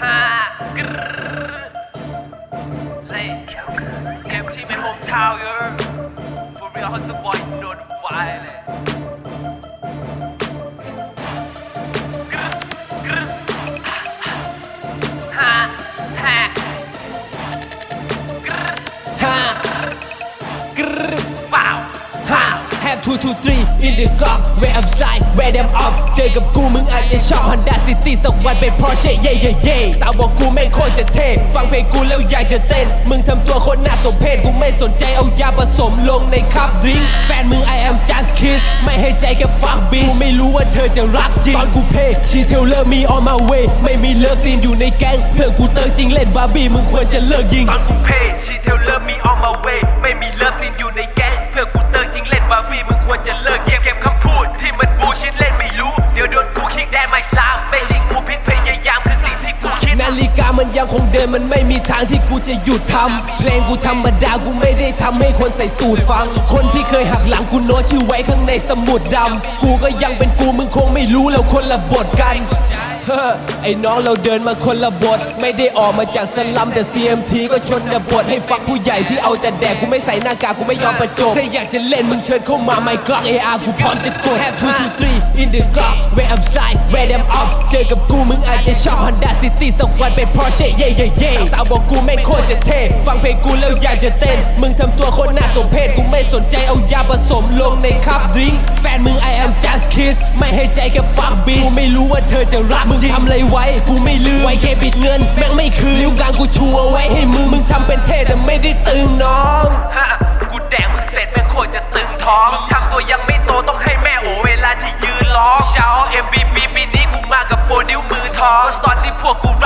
ฮากรเลยเก็บที่ไม่ผมเท้าอยู่ two two three in the clock where I'm side where them up เจอกับกูมึงอาจจะชอบ Honda City สักวันเป็น Porsche เย่เย่เย่สาวบอกกูแม่งโคตรจะเท่ฟังเพลงกูแล้วอยากจะเต้น มึงทำตัวคนน่าสมเพชกูไม่สนใจเอายาผสมลงในคัพดริงแฟนมึง I am just kiss ไม่ให้ใจแค่ฟักบีกูไม่รู้ว่าเธอจะรักจริงตอนกูเพย์ she tell love me on my way ไม่มีเลิฟซีนอยู่ในแก๊งเพื่อนกูเติร์จริงเล่นบาร์บี้มึงควรจะเลิกยิงตอนกูเพย์ she tell love me on my way ไม่มีเลิฟซีนอยู่ในแก๊ง มันยังคงเดินมันไม่มีทางที่กูจะหยุดทำเพลงกูธรรมดากูไม่ได้ทำให้คนใส่สูตรฟัง คนที่เคยหักหลังกูโน้ตชื่อไว้ข้างในสมุดดำกูก็ยังเป็นกูมึงคงไม่รู้แล้วคนละบทกัน เฮ้อไอ้น้องเราเดินมาคนละบท ไม่ได้ออกมาจากสลัมแต่ CMT ก็ชนบทให้ฟังผู้ใหญ่ที่เอาแต่แดกกูไม่ใส่หน้ากากกูไม่ยอมประจบถ้าอยากจะเล่นมึงเชิญเข้ามาไม่กล้อง AR กูพร้อมจะกด Have two two three in the clock where I'm side where them up เจอกับกูมึงอาจจะชอบ Honda City สักวันเป็น Porsche เย่เย่เย่สาวบอกกูแม่งโคตรจะเท่ฟังเพลงกูแล้วอยากจะเต้น มึงทำตัวคนน่าสมเพชกูไม่สนใจเอายาผสมลงในคัพดริงแฟนมึง I am just kiss ไม่ให้ใจแค่ฟักบีกูไม่รู้ว่าเธอจะรักมึงทำอะไรไว้ กูไม่ลืมไว้แค่ปิดเงิน แม่งไม่คืนนิ้วกลางกูชัวร์ไว้ให้มึง มึงทำเป็นเท่แต่ไม่ได้ตึงน้อง ฮะกูแดกมึงเสร็จแม่งโคตรจะตึงท้องมึงทำตัวยังไม่โตต้องให้แม่โอเวลาที่ยืนร้องชาว MVP ปีนี้กูมากับโปรดิวมือทองตอนที่พวกกูรั